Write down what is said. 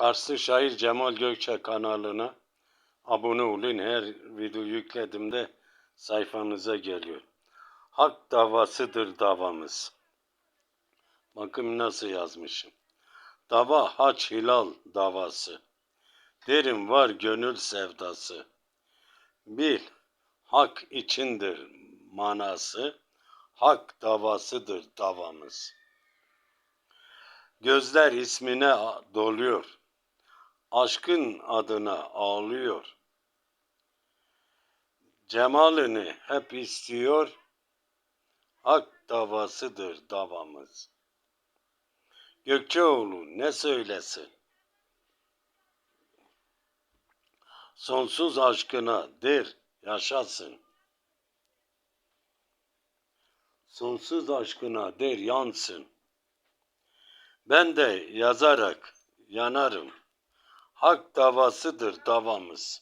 Karslı şair Cemal Gökçe kanalına abone olun. Her video yüklediğimde sayfanıza geliyor. Hak davasıdır davamız. Bakın nasıl yazmışım. Dava haç hilal davası. Derim var gönül sevdası. Bil hak içindir manası. Hak davasıdır davamız. Gözler ismine doluyor. Aşkın adına ağlıyor. Cemalini hep istiyor. Hak davasıdır davamız. Gökçeoğlu ne söylesin? Sonsuz aşkına der yaşasın. Sonsuz aşkına der yansın. Ben de yazarak yanarım. Hak davasıdır davamız.